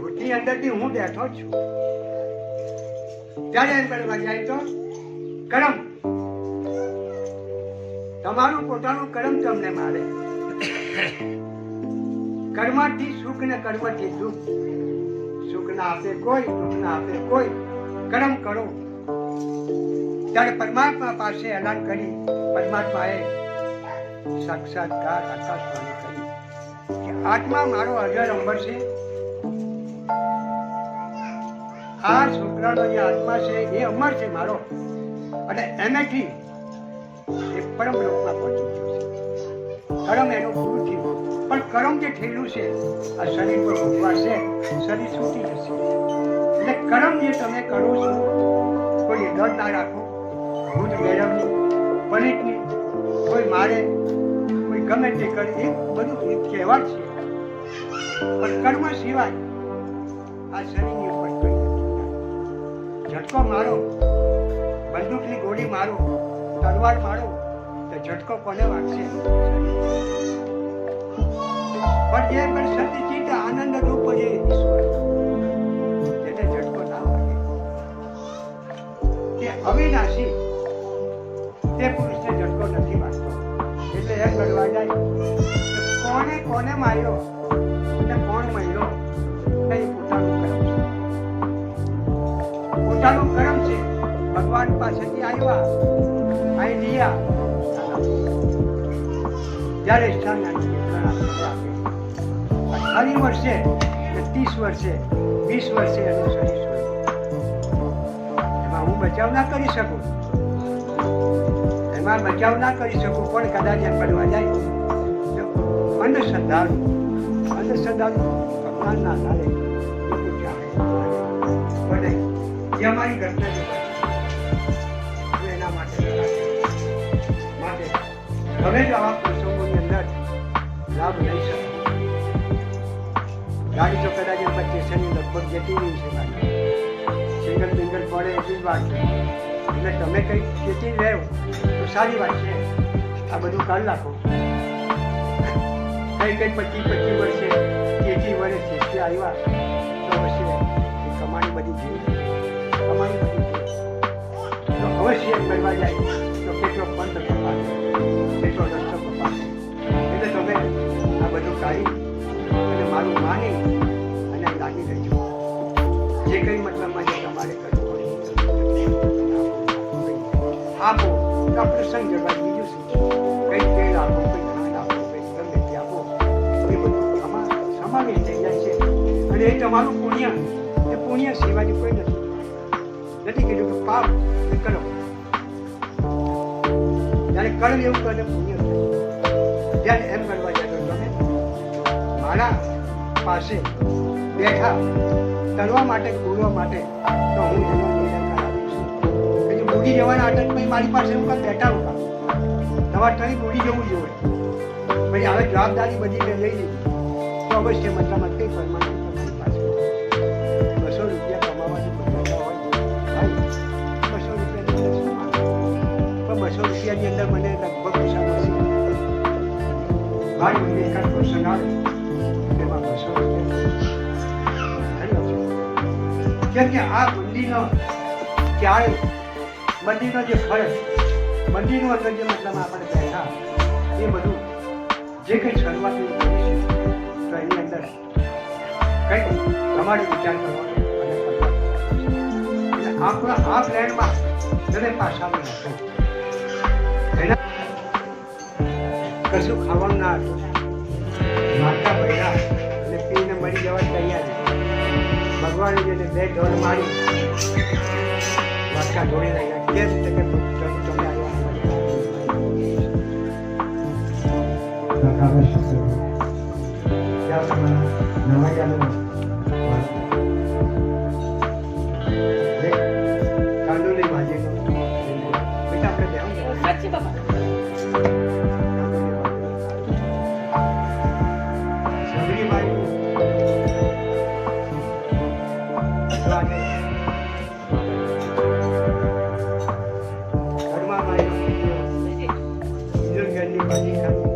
ભૂતની અંદરથી હું બેઠો છું. જ્યારે એમ કરવા તો. કરમ. તમારું પોતાનું કર્મ તમને મારે. કર્મથી સુખ ને કર્મથી દુઃખ. સુખ ના આપે કોઈ, દુઃખ ના આપે કોઈ. કર્મ કરો. ત્યારે પરમાત્મા પાસે એલાન કરી પરમાત્માએ સાક્ષાત્કાર આકાશવાણી કરી. કે આત્મા મારો હજાર નંબર છે. આ છોકરાનો જે આત્મા છે એ અમર છે મારો. અને એનાથી એ પરમ લોકમાં પહોંચી ગયો કર્મ એનું પૂરું થયું પણ કરમ જે થયેલું છે, આ શરીર પર છે, શરીર છૂટી જશે. એટલે કરમ જે તમે કરો છો, કોઈ ડર ના રાખો. ભૂત મેળવની પલિતની કોઈ મારે, કોઈ ગમે તે કરે, એ બધું એક કહેવાય છે. પણ સિવાય આ શરીરની ઉપર ઝટકો મારો, બંદૂકની ગોળી મારો, તલવાર મારો, તો ઝટકો કોને વાગશે? પણ જે પણ સત્યચિત્ત આનંદ રૂપ જે એને ઝટકો ના વાગે. તે અવિનાશી, તે પુરુષને ઝટકો નથી વાગતો. એટલે એમ કરવા જાય કોને કોને માર્યો? જ્યારે સ્થાન અઢારી વર્ષે કે ત્રીસ વર્ષે વીસ વર્ષે શરીર એમાં હું બચાવ ના કરી શકું? એમાં બચાવ ના કરી શકું, પણ કદાચ એમ બનવા જાય. અંધશ્રદ્ધાળુ અંધશ્રદ્ધાળુ ભગવાન ના આધારે પણ જે અમારી ઘટના હવે જ આવા પ્રસંગોની અંદર લાભ લઈ શકો. ગાડી તો કદાચ એમ સ્ટેશનની લગભગ જતી રહી છે ગાડી સિંગલ પડે એટલી જ વાત છે. એટલે તમે કંઈક જતી રહો તો સારી વાત છે. આ બધું કાઢ નાખો. કઈ કઈ પચીસ પચીસ વર્ષે એસી વર્ષ શિષ્ય આવ્યા, તો વર્ષે કમાણી બધી જોઈ કમાણી બધી જોઈ તો અવશ્ય કરવા જાય, તો કેટલો આપો તો આ પ્રસંગ જવા બીજું શું કંઈ તેલ આપો કંઈ ખાંડ આપો કંઈ ગમે તે આપો. એ બધું સમા સમાવેશ થઈ જાય છે. અને એ તમારું પુણ્ય પુણ્ય સિવાય કોઈ નથી. નથી કીધું પાપ એ કરો. જ્યારે કર્મ એવું કરે પુણ્ય ત્યારે એમ કરવા તો તમે મારા પાસે બેઠા કરવા માટે, બોલવા માટે બુડી જવાના આટક મારી પાસે હું કાંઈ બેઠા હું તમારે તરી બુડી જવું જોઈએ. પછી હવે જવાબદારી બધી મેં લઈ લીધી. તો અવશ્ય મતલબમાં કંઈ પરમાનન્ટ પાસે બસો રૂપિયા કમાવાનું બસો રૂપિયા પણ બસો રૂપિયાની અંદર મને લગભગ પૈસા મળશે. મારી મને તેમાં બસો રૂપિયા. કે આ મંદિરનો ક્યારે મંદિરનો જે ફરજ મંદિરનું અંદર જે મતલબ આપણે બેઠા, એ બધું જે કંઈ શરૂઆતનું એવું કરી છે, તો એની અંદર કંઈ તમારે વિચાર કરવાનો અને આપણા આ પ્લેનમાં દરેક પાસામાં હતો એના કશું ખાવાનું ના હતું. માતા બૈરા અને પીને મરી જવા તૈયાર. ભગવાને જેને બે ઢોર મારી વાટકા ઢોળી રહ્યા કેમ છે કે તમે Católica.